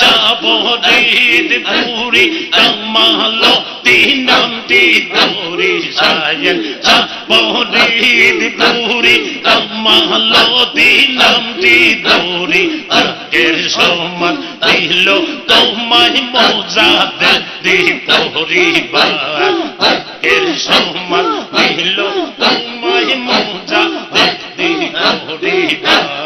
সাবরিদ পুরি কামালো তিনন্তি পুরি সায়েন সাবরিদ পুরি কামালো তিনন্তি পুরি তাকের সমান দিল। তোমায় মজা দি পরিবার তাকের সমান দিল। তোমায় মজা দি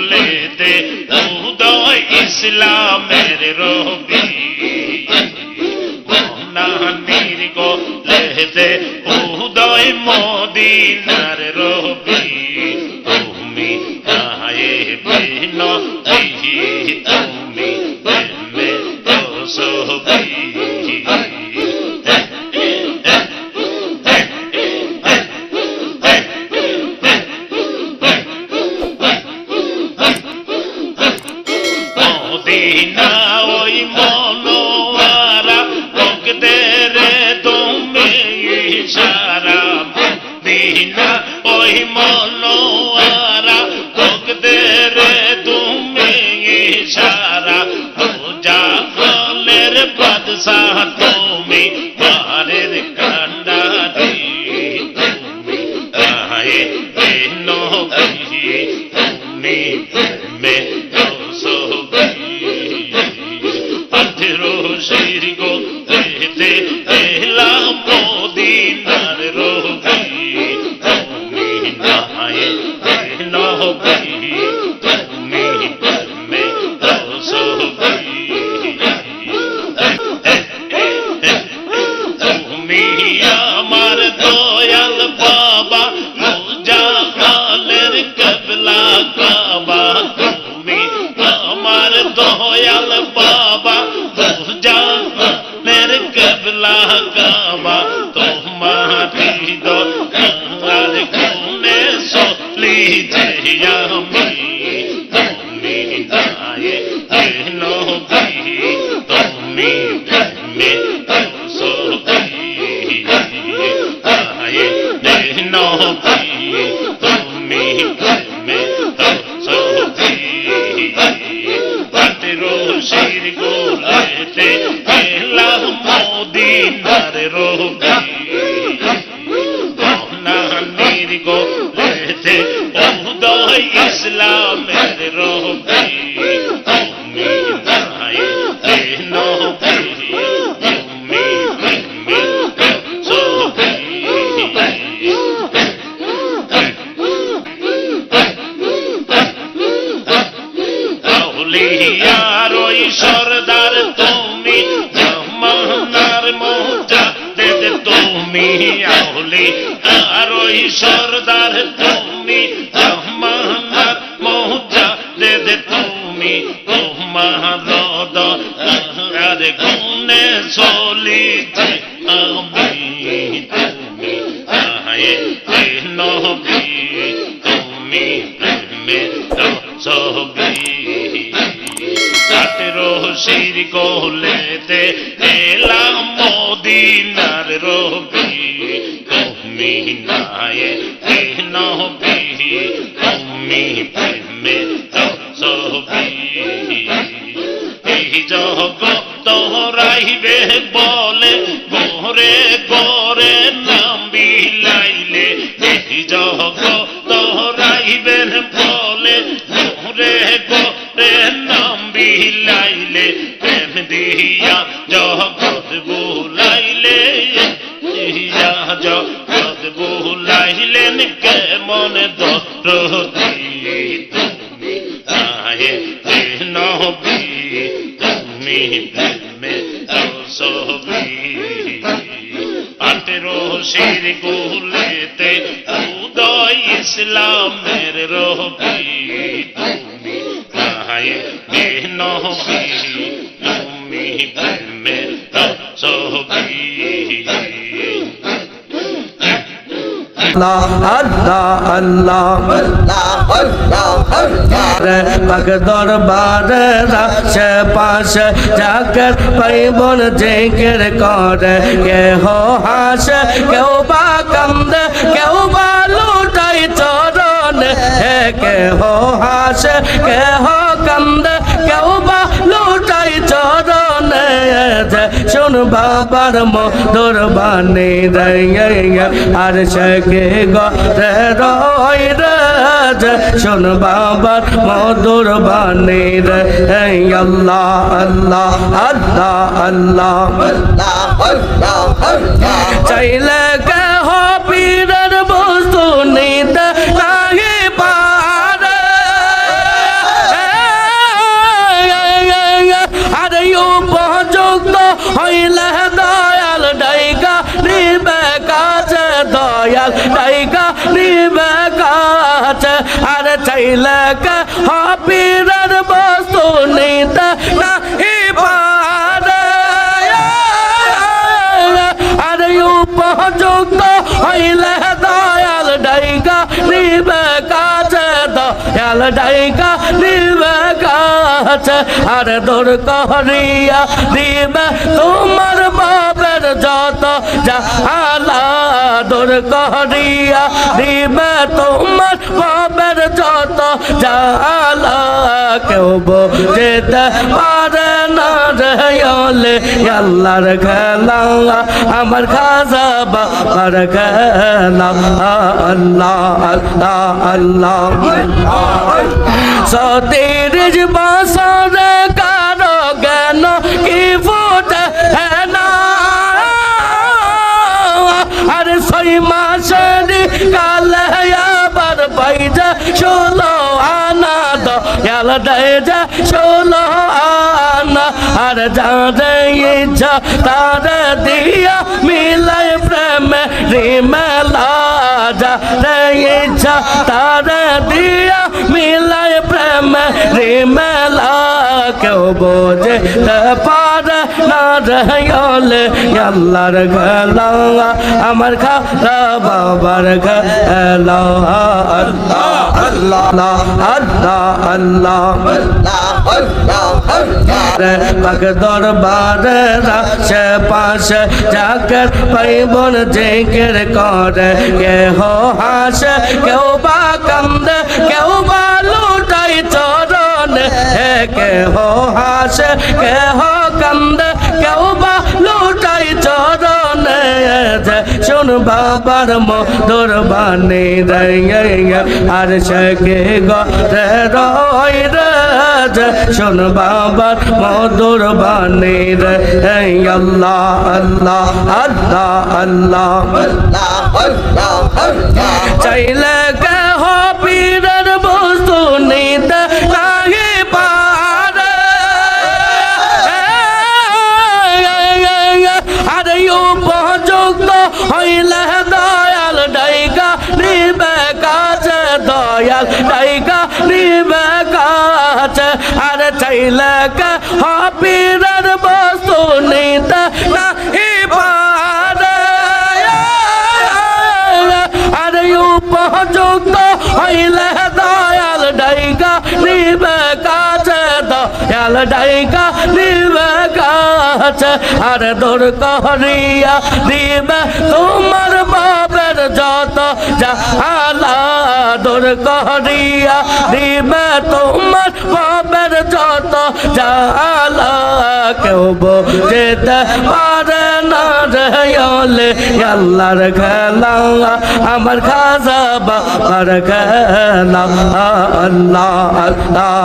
ভুলেতে উদয় ইসলামের রবি। নানির গো লেতে উদয় মদিনার রবি। তুমি কায়ে বিন তুমি জাহানের বাদশাহ তুমি পাহাড়ের কা Oh be me. রশির কোলেতে এলাম মদিনার রবি তুমি নায়ে নহবি তুমি প্রেমে তসবি এই জগত তোহরাইবে বলে, মোরে এই জগৎ রাইবেন বলে গোরে গোরে নাম বিলাইলে, প্রেম দিয়া জগৎ বুলাইলে ইয়া জগৎ বুলাইলেন কেমন দরদি তুমি? আয়ে নবী, তুমি প্রেমে ছবি আঠেরো শির গুলেতে ইসলামের রবি তুমি আয়ে নবী তুমি প্রেমে ছবি আল্লাহ আল্লাহ পাক দরবারে রাশে পাশে যাকের পাইবন জিকির করে কেহ হাসে কেউ বা কান্দে কেউ বা লুটাই হে কেহ হাসে কেহ কান্দে কেউ বা লুটাই চরণ শুন বাবার মধুর বাণী রে আর সকে গরে রয় রাজ শুন বাবার মধুর বাণী রে আল্লাহ আল্লাহ আল্লাহ আল্লাহ চাইলে কে হো পীরের বস্তু নিতে উপযুক্ত হইলে দয়াল ডাইকা নিবে কাছে দয়াল ডাইকা নিবে কাছে। আরে চাইলে কে বস্তু নিতে আর উপযুক্ত হইলে দয়াল ডাইকা নিবে কাছে আর দূর করিয়া দিবে তোমার বাবের যত জাহালা দূর করিয়া দিবে তোমার বাবের যত কেউ বুঝতে পারে না আল্লাহর খেলা, আমার খাজা বাবার খেলা। আল্লাহ আল্লাহ আল্লাহ। সতীর বাসর কারও জ্ঞান কি ফুটে না? আর ছয় মাসের কালে আর যারে ইচ্ছা তার দিয়া মিলাই প্রেম রিমেলা যারে ইচ্ছা তার দিয়া মিলাই প্রেম রিমেলা কেউ বোঝে পারে না রহলে আল্লাহর গলা আমার খালা বাবার গলা আল্লাহ আল্লাহ আল্লাহ আল্লাহ পাক দরবারে রাশে পাশে যাকে পাইবন জিকির করে, কেহ হাসে, কেউ বা কান্দে, কেউ বা লুটাই চরণ, হে কেহ হাসে, কেহ কান্দে, কেউ বা লুটাই চরণ শুন বাবার মধুর বাণী রে আর সকে গরে রয় শুন বাবার মধুর বাণী রে। আল্লাহ আল্লাহ আল্লাহ আল্লাহ চাইলে দয়াল ডাইকা কাছে আরে চাইলে কে হো পীরের বস্তু নিতে নাহি আরে উপযুক্ত হইলে দয়াল ডাইকা নিবে কাছে, দয়াল ডাইকা নিবে কাছে। আছে আর দূর করিয়া দিবে তোমার বাবের যত জালা দূর করিয়া দিবে তোমার বাবের যত জালা কেউ যেতে পারে না রে আল্লাহর খেলা। আমার খাজা বাবার খেলা। আল্লাহ আল্লাহ।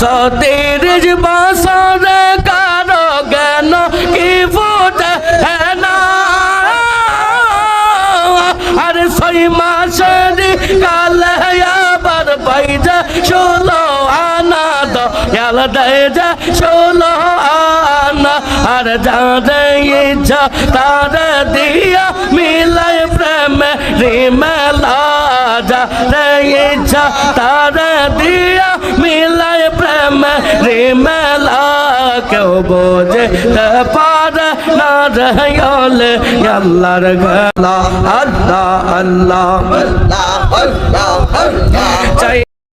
সতীর বাসর কারও জ্ঞান কি ফুটে না। আর ছয় মাসের কালে বাইজা আনা দয়াল দেয় যা ষোলো আনা আর যারে ইচ্ছা তার দিয়া মিলাই প্রেম রিমেলা যারে ইচ্ছা তার দিয়া মিলাই প্রেম রিমেলা কেউ বোঝে পারে না রহলে আল্লাহর গলা আল্লাহ আল্লাহ Allah, Allah, Allah. চাই